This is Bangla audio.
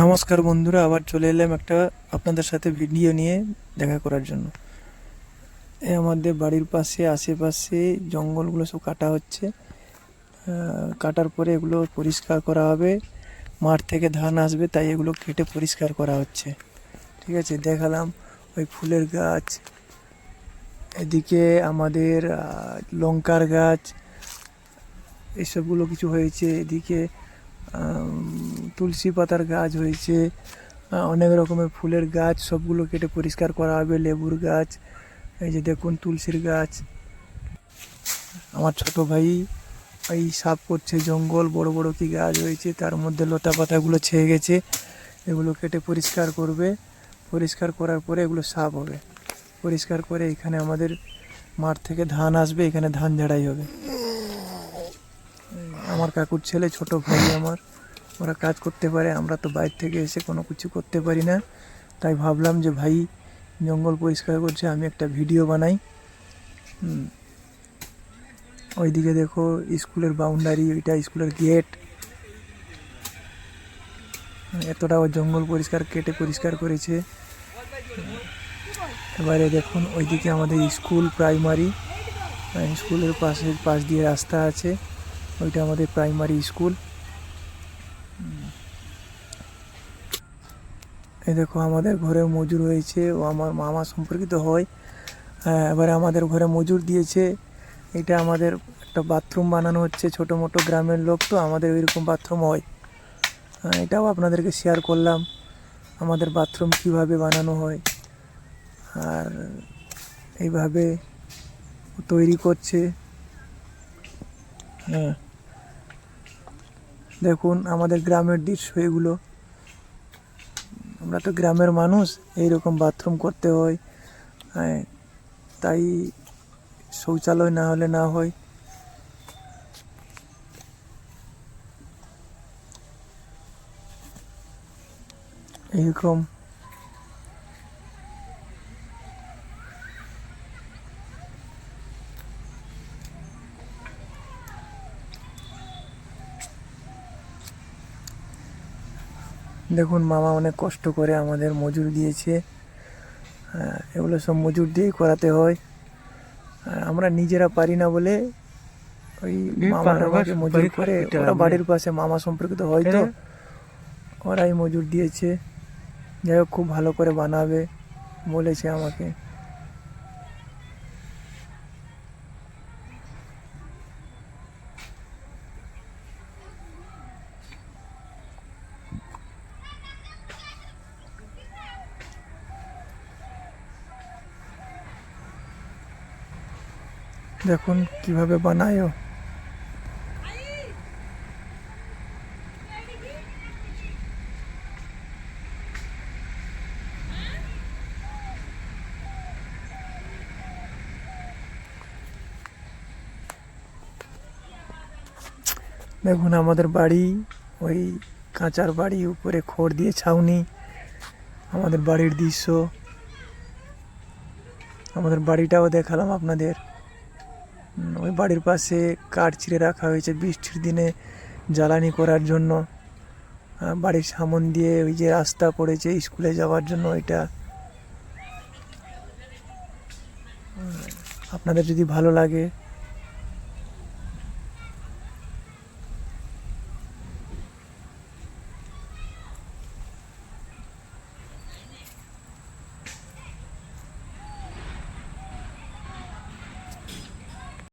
নমস্কার বন্ধুরা, আবার চলে এলাম একটা আপনাদের সাথে ভিডিও নিয়ে দেখা করার জন্য। আমাদের বাড়ির পাশে, আশেপাশে জঙ্গলগুলো সব কাটা হচ্ছে। কাটার পরে এগুলো পরিষ্কার করা হবে। মাঠ থেকে ধান আসবে, তাই এগুলো কেটে পরিষ্কার করা হচ্ছে। ঠিক আছে, দেখালাম ওই ফুলের গাছ। এদিকে আমাদের লঙ্কার গাছ। এসবগুলো কিছু হয়েছে। এদিকে তুলসী পাতার গাছ হয়েছে অনেক রকমের ফুলের গাছ, সবগুলো কেটে পরিষ্কার করা হবে, লেবুর গাছ, এই যে দেখুন তুলসীর গাছ। আমার ছোট ভাই এই সাফ করছে জঙ্গল, বড় বড় কি গাছ হয়েছে, তার মধ্যে লতা পাতাগুলো ছেয়ে গেছে, এগুলো কেটে পরিষ্কার করবে। পরিষ্কার করার পরে এগুলো সাফ হবে। পরিষ্কার করে এখানে আমাদের মাঠ থেকে ধান আসবে, এখানে ধান ঝাড়াই হবে। আমার কাকুর ছেলে, ছোট ভাই আমার। ওরা কাজ করতে পারে, আমরা তো বাইরে থেকে এসে কোনো কিছু করতে পারি না। তাই ভাবলাম যে ভাই, জঙ্গল পরিষ্কার করছে, আমি একটা ভিডিও বানাই। ওইদিকে দেখো, স্কুলের বাউন্ডারি ওইটা স্কুলের গেট এতটা জঙ্গল পরিষ্কার, কেটে পরিষ্কার করেছে। এবারে দেখুন, ওইদিকে আমাদের স্কুল প্রাইমারি স্কুলের পাশে পাশ দিয়ে রাস্তা আছে। ওইটা আমাদের প্রাইমারি স্কুল এই দেখো আমাদের ঘরে মজুর হয়েছে ও আমার মামা সম্পর্কিত হয়। হ্যাঁ এবারে আমাদের ঘরে মজুর দিয়েছে। এটা আমাদের একটা বাথরুম বানানো হচ্ছে ছোটো মোটো গ্রামের লোক তো আমাদের ওইরকম বাথরুম হয়। হ্যাঁ, এটাও আপনাদেরকে শেয়ার করলাম আমাদের বাথরুম কীভাবে বানানো হয়। আর এইভাবে তৈরি করছে। হ্যাঁ। দেখুন, আমাদের গ্রামের দৃশ্য এগুলো। আমরা তো গ্রামের মানুষ এই রকম বাথরুম করতে হয় হ্যাঁ তাই শৌচালয় না হলে না হয়। এইরকম দেখুন মামা অনেক কষ্ট করে আমাদের মজুর দিয়েছে। হ্যাঁ, এগুলো সব মজুর দিয়েই করাতে হয়। আর আমরা নিজেরা পারি না বলে ওই মামারা মজুর করে ওরা বাড়ির পাশে মামা সম্পর্কিত হয় তো। ওরাই মজুর দিয়েছে। যাই হোক খুব ভালো করে বানাবে বলেছে আমাকে। দেখুন কীভাবে বানায় দেখুন আমাদের বাড়ি, ওই কাঁচার বাড়ি, উপরে খড় দিয়ে ছাউনি, আমাদের বাড়ির দৃশ্য। আমাদের বাড়িটাও দেখালাম আপনাদের। ওই বাড়ির পাশে কাঠ ছিঁড়ে রাখা হয়েছে বৃষ্টির দিনে জ্বালানি করার জন্য। বাড়ির সামন দিয়ে ওই যে রাস্তা পড়েছে স্কুলে যাওয়ার জন্য ওইটা। আপনাদের যদি ভালো লাগে